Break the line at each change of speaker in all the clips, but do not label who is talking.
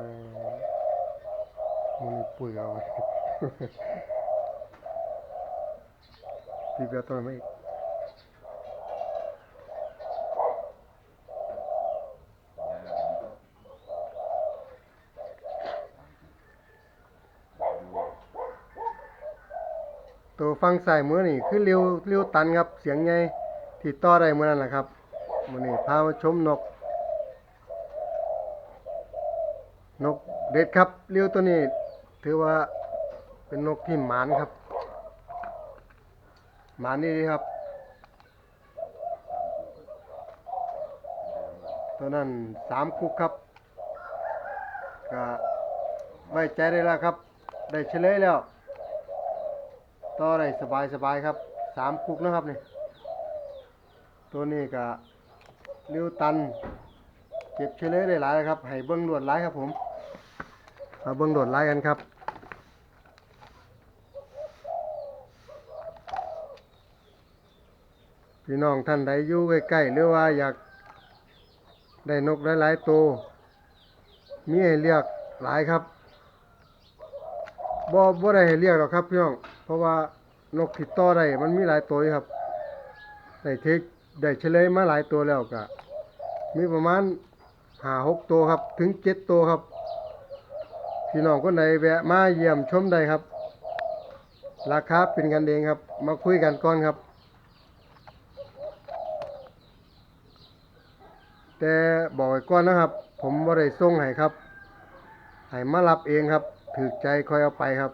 น
ยกปีกขามันปุ๋ยเอาพี่เบียร์ตัวไมาอีกตัวฟังใส่มือนี่คือเร็วเร็วตันครับ เสียงใหญ่ที่ต่อได้เมื่อนั้นแหละครับมือนี่พามาชมนก นกเด็ดครับเลี้ยวตัวนี้ ถือว่าเป็นนกที่หมานครับ หมานนี่ดีครับ ตัวนั้นสามคุกครับก็ไว้ใจได้แล้วครับ ได้เฉลยแล้ว ต่อได้สบายสบายครับสามคุกนะครับนี่ตัวนี้ก็เลี้ยวตันเก็บเฉลยได้หลายครับ ให้เบิ้งลวดลายครับผม มาเบิ้งลวดลายกันครับพี่น้องท่านใดอยู่ใกล้ๆหรือว่าอยากได้นกหลายๆตัวมีให้เลือกหลายครับบ่บ่ได้ให้เลือกหรอกครับพี่น้อง เพราะว่านกติดต่อได้มันมีหลายตัวครับได้เทคได้เฉลยมาหลายตัวแล้วก็มีประมาณหาหกตัวครับถึงเจ็ดตัวครับ พี่น้องคนใดแวะมาเยี่ยมชมได้ครับ ราคาเป็นกันเองครับ มาคุยกันก่อนครับ แต่บอกไว้ก่อนนะครับ ผมบ่ได้ส่งให้ครับให้มารับเองครับถือใจคอยเอาไปครับ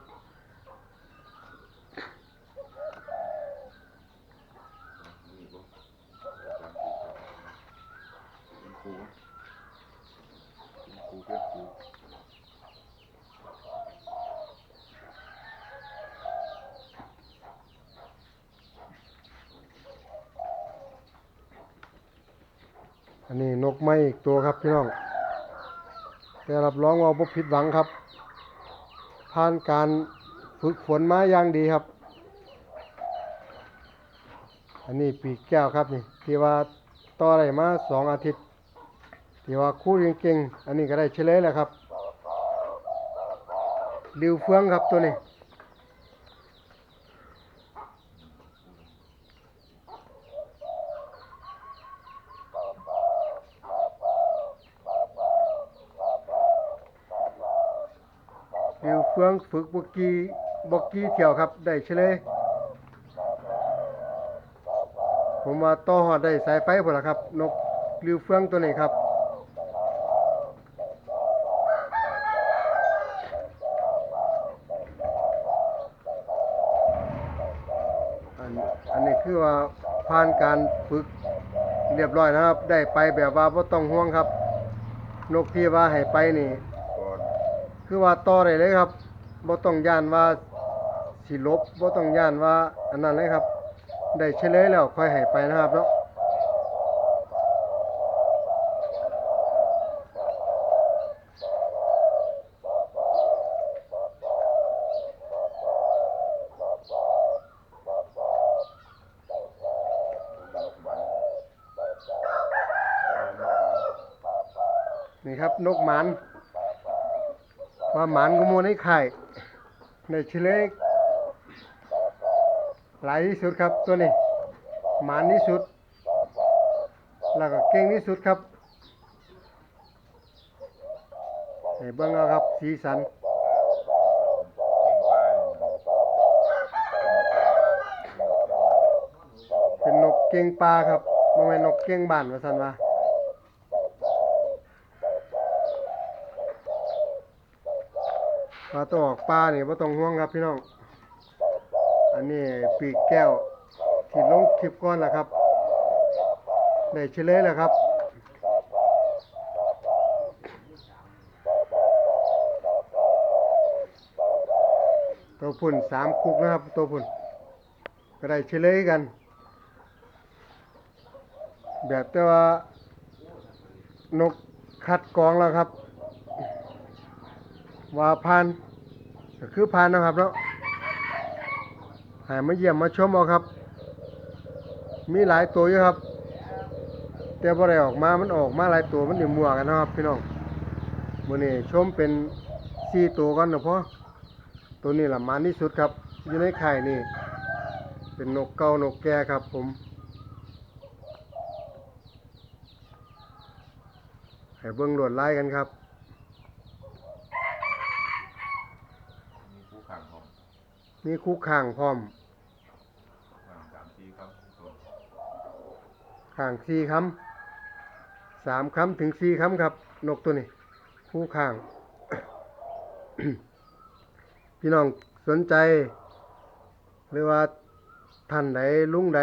อันนี้นกไม้อีกตัวครับพี่น้อง แต่รับรองว่าบ่ผิดหวังครับ ผ่านการฝึกฝนมาอย่างดีครับ อันนี้ปีกแก้วครับนี่ที่ว่าต่ออะได้มาสองอาทิตย์ที่ว่าคู่เก่งๆอันนี้ก็ได้เฉลยแล้วครับริวเฟืองครับตัวนี้ ริวเฟืองฝึกบกี้บกี้เที่ยวครับได้เฉลยผมว่าต่อหอดได้สายไฟพอละครับ นกริวเฟืองตัวนี้ครับอันอันนี้คือว่าผ่านการฝึกเรียบร้อยนะครับ ได้ไปแบบว่าบ่ต้องห่วงครับ นกที่ว่าให้ไปนี่ คือว่าต่อได้เลยครับ บ่ต้องย่านว่าสิลบบ่ต้องย่านว่าอันนั้นเลยครับ ได้เฉลยแล้วค่อยให้ไปนะครับเนาะนี่ครับนกหมัน ว่าหมันกุโมในไข่ได้เลยหลายที่สุดครับตัวนี้ หมันที่สุด แล้วก็เก่งที่สุดครับให้เบิ่งเอาครับ สีสันเป็นนกเก่งปลาครับบ่แม่นนกเก่งบ้านว่าซั่นว่า ปลาตัวออกปลาเนี่บ่ต้องห่วงครับพี่น้อง อันนี้ปีกแก้วที่ลงคลิปก่อนล่ะครับได้เฉลยแล้วครับตัวพุ่นสามคุกนะครับตัวพุ่นก็ได้เฉลยกัน แบบแต่ว่านกคัดกองแล้วครับ ว่าพานก็คือพานนะครับเนาะหายมาเยี่ยมมาชมเอาครับ มีหลายตัวอยู่ครับ แต่บ่ได้ออกมามันออกมาหลายตัวมันอยู่มั่วกันนะครับ พี่น้องมื้อนี้ชมเป็นสี่ตัวก่อนเนาะพอตัวนี้ละมันที่สุดครับ อยู่ในไข่นี่ เป็นนกเกานกแก่ครับผมให้เบิ่งลวดลายกันครับ
มีคู่ขังผม
มีคู่ข้างพร้อม
วางสามทีครับตัว
ข้างสี่คำสามคำถึงสี่คำครับ นกตัวนี้คู่ข้าง พี่น้องสนใจ หรือว่าท่านใดลุงใด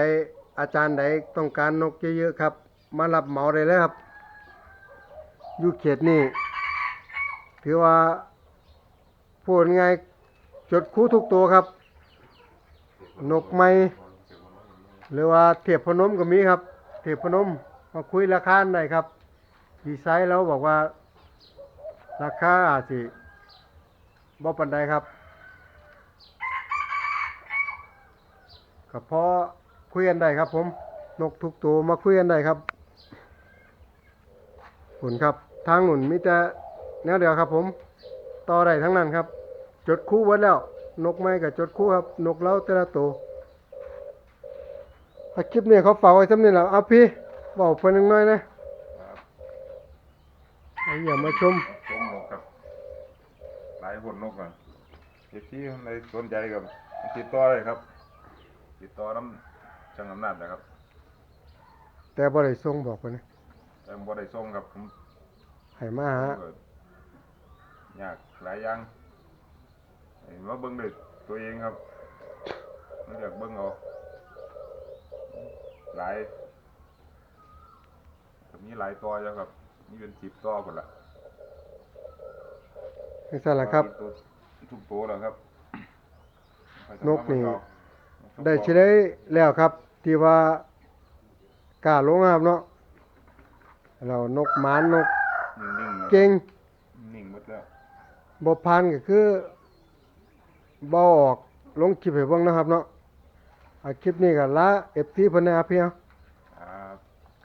อาจารย์ใดต้องการนกเยอะๆครับ มารับเหมาได้เลยครับอยู่เขตนี้ถือว่าพูดง่าย จดคู่ทุกตัวครับ นกไม้หรือว่าเทียบพนมก็มีครับ เทียบพนมมาคุยราคาได้ครับดีไซน์แล้วบอกว่า ราคาอาจสิบ่ปันใดครับก็พอคุยกันได้ครับ ผม นกทุกตัวมาคุยกันได้ครับผลครับ ทางหนุนมีแต่แนวเดียวครับ ผม ต่อได้ทั้งนั้นครับ จดคู่ไว้แล้ว นกไม้กับจดคู่ครับ นกเล้าแต่ละตัวถ้าคลิปนี้เขาฝากไว้สำนี้แล้วเอาพี่บอกเพิ่นหนึ่งหน่อยนะเอาอย่ามาชม
ชมนกครับหลายคนนกอะเอฟซีในสนใจกับติดต่อเลยครับ ติดต่อน้ำจังอำนาจนะครับ
แต่บ่ได้ส่งบอกเพิ่นนะ
แต่บ่ได้ส่งครับผม
ให้มาหา
ก็ยากหลายอย่าง ให้มาเบิ่งด้วยตัวเองครับมาเลือกเบิ่งเอาหลายก็มีหลายตัวแล้วครับมีเป็นสิบตัวคนละ
นี่สั่นล่ะครับ
ตัวทุกตัวแล้วครับ
นกนี่ได้เฉลยแล้วครับ ที่ว่ากล้าลงนะครับเนาะเรานกหมานนก
นิ่งๆนะ
เก่ง
นิ่งหมดแล้ว
บ่ผ่านก็คือ บ่ออกลงคลิปให้เบิ่งนะครับเนาะเอาคลิปนี้ก็ละ FT เพิ่นนะครับพี่เนาะ
ครับ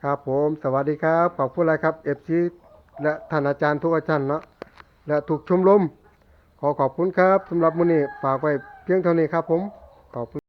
ครับผม สวัสดีครับขอบคุณหลายครับ FC และท่านอาจารย์ทุกอาจารย์เนาะและทุกชมรมขอขอบคุณครับสำหรับมื้อนี้ฝากไว้เพียงเท่านี้ครับผมขอบคุณ